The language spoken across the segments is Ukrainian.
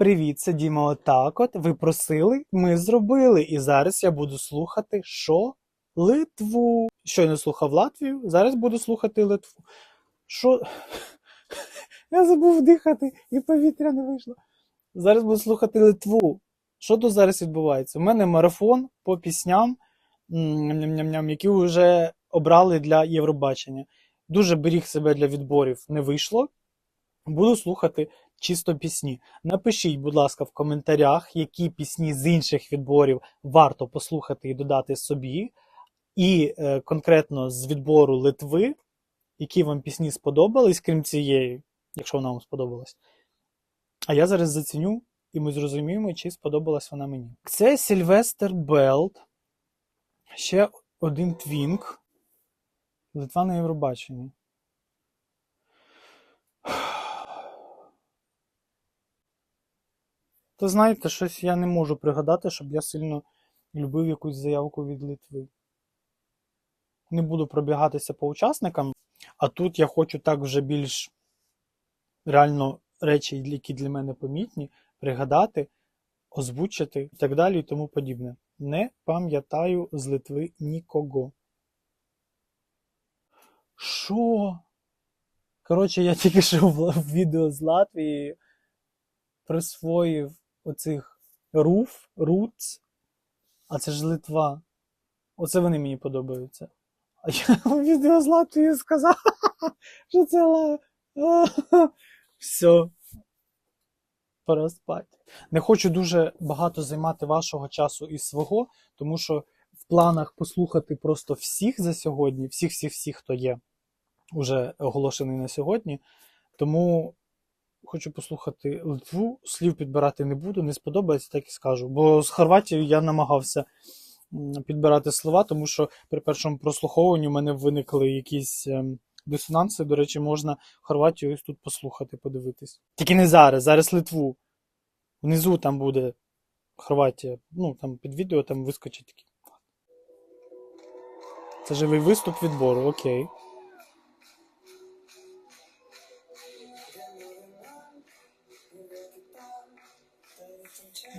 Привіт, це Діма Отак от. Ви просили, ми зробили. І зараз я буду слухати що? Литву. Щойно слухав Латвію, зараз буду слухати Литву. Що? Я забув дихати, і повітря не вийшло. Зараз буду слухати Литву. Що тут зараз відбувається? У мене марафон по пісням, які вже обрали для Євробачення. Дуже беріг себе для відборів, не вийшло. Буду слухати чисто пісні. Напишіть, будь ласка, в коментарях, які пісні з інших відборів варто послухати і додати собі. І е, конкретно з відбору Литви, які вам пісні сподобались, крім цієї, якщо вона вам сподобалась. А я зараз заціню, і ми зрозуміємо, чи сподобалась вона мені. Це Сільвестр Белт. Ще один твінк. Литва на Євробаченні. То знаєте, щось я не можу пригадати, щоб я сильно любив якусь заявку від Литви. Не буду пробігатися по учасникам, а тут я хочу так вже більш реально речі, які для мене помітні, пригадати, озвучити і так далі і тому подібне. Не пам'ятаю з Литви нікого. Що? Коротше, я тільки що в відео з Латвії присвоїв оцих руф, руц, а це ж Литва. Оце вони мені подобаються. А я відео з Латвії сказав, що це. Все. Пора спати. Не хочу дуже багато займати вашого часу і свого, тому що в планах послухати просто всіх за сьогодні, всіх-всіх-всіх, хто є уже оголошений на сьогодні. Тому хочу послухати Литву, слів підбирати не буду, не сподобається, так і скажу. Бо з Хорватією я намагався підбирати слова, тому що при першому прослуховуванні у мене виникли якісь ем, дисонанси. До речі, можна Хорватію ось тут послухати, подивитись. Тільки не зараз, зараз Литву. Внизу там буде Хорватія. Ну, там під відео там вискочить такі. Це живий виступ відбору, окей.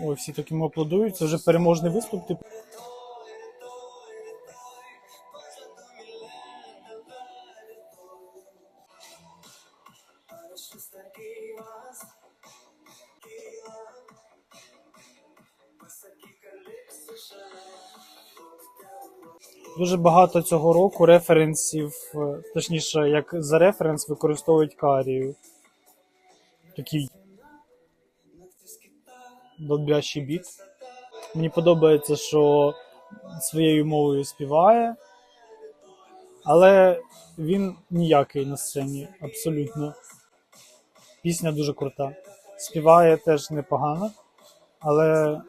Ой, всі таким аплодують. Це вже переможний виступ. Типу. Дуже багато цього року референсів, е, точніше, як за референс використовують карію. Такий долбящий біт. Мені подобається, що своєю мовою співає, але він ніякий на сцені, абсолютно. Пісня дуже крута. Співає теж непогано, але.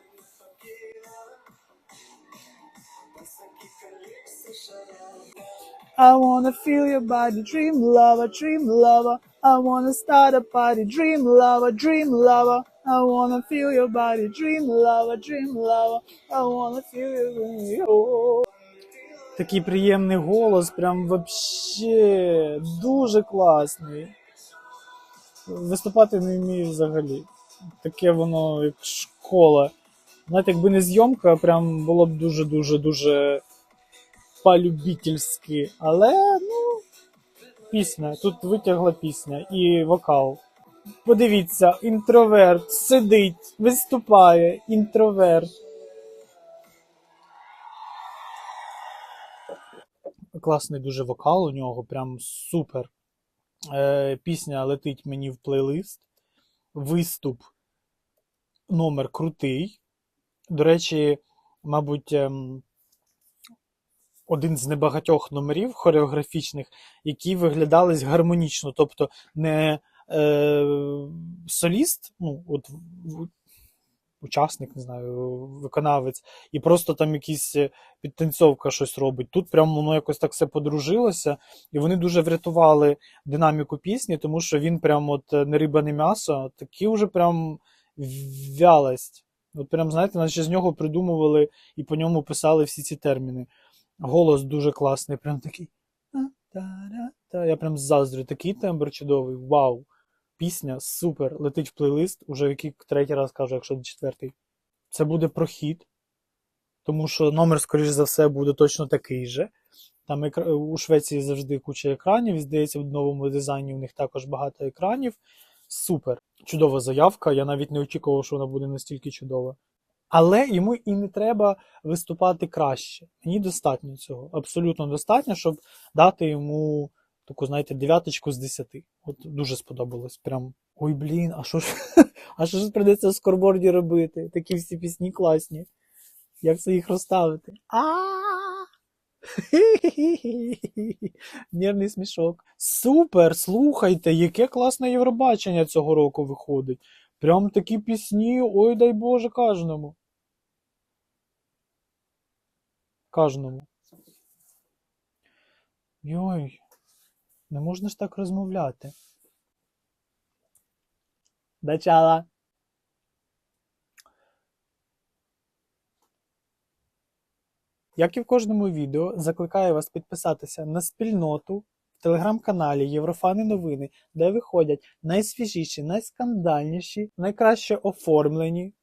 I wanna feel your body, dream lover, dream lover. I wanna start a party, dream lover, dream lover. I wanna feel your body, dream lover, dream lover. I wanna feel your Такий приємний голос, прям вообще дуже класний. Виступати не вмію взагалі. Таке воно як школа. Знаєте, якби не зйомка, прям було б дуже-дуже дуже по-любительськи. Але, ну, пісня. Тут витягла пісня і вокал. Подивіться, інтроверт сидить, виступає, інтроверт. Класний дуже вокал у нього, прям супер. Е, пісня летить мені в плейлист. Виступ номер крутий. До речі, мабуть, ем, один з небагатьох номерів хореографічних, які виглядались гармонічно. Тобто не е, соліст, ну, от учасник, не знаю, виконавець, і просто там якісь е, підтанцьовка щось робить. Тут прям воно якось так все подружилося, і вони дуже врятували динаміку пісні, тому що він прям от е, не риба, не м'ясо, такі вже прям вялость. От прям, знаєте, наче з нього придумували і по ньому писали всі ці терміни. Голос дуже класний, прям такий. «Та-та-та». Я прям заздрю, такий тембр чудовий. Вау! пісня супер. Летить в плейлист, уже який третій раз кажу, якщо не четвертий. Це буде прохід, тому що номер, скоріш за все, буде точно такий же. Там екра- у Швеції завжди куча екранів. і, Здається, в новому дизайні у них також багато екранів. Супер. Чудова заявка. Я навіть не очікував, що вона буде настільки чудова. Але йому і не треба виступати краще. Мені достатньо цього. Абсолютно достатньо, щоб дати йому таку, знаєте, дев'яточку з десяти. От дуже сподобалось. Прям. Ой, блін, а що ж, а що ж прийдеться в скорборді робити? Такі всі пісні класні. Як це їх розставити? А! Нервний смішок. Супер! Слухайте, яке класне Євробачення цього року виходить. Прям такі пісні, ой дай Боже, кожному. Кожному. Йой, не можна ж так розмовляти. Начала. Як і в кожному відео, закликаю вас підписатися на спільноту в телеграм-каналі Єврофани Новини, де виходять найсвіжіші, найскандальніші, найкраще оформлені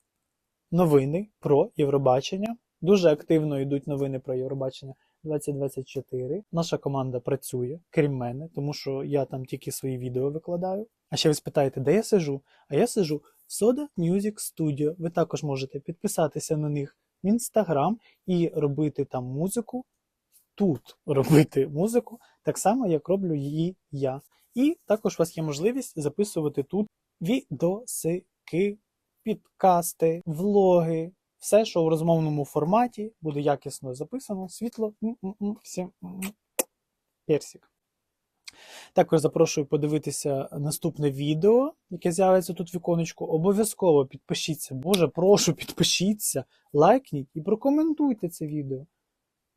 новини про Євробачення. Дуже активно йдуть новини про Євробачення 2024. Наша команда працює, крім мене, тому що я там тільки свої відео викладаю. А ще ви спитаєте, де я сижу? А я сижу в Soda Music Studio. Ви також можете підписатися на них в інстаграм і робити там музику. Тут робити музику, так само, як роблю її я. І також у вас є можливість записувати тут відосики, підкасти, влоги, все, що в розмовному форматі буде якісно записано, світло, всім персик. Також запрошую подивитися наступне відео, яке з'явиться тут в віконечку. Обов'язково підпишіться. Боже, прошу, підпишіться, лайкніть і прокоментуйте це відео.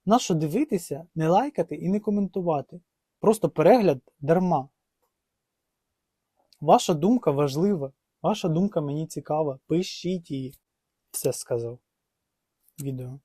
Нащо дивитися, не лайкати і не коментувати? Просто перегляд дарма. Ваша думка важлива. Ваша думка мені цікава. Пишіть її. Все сказав. Відео.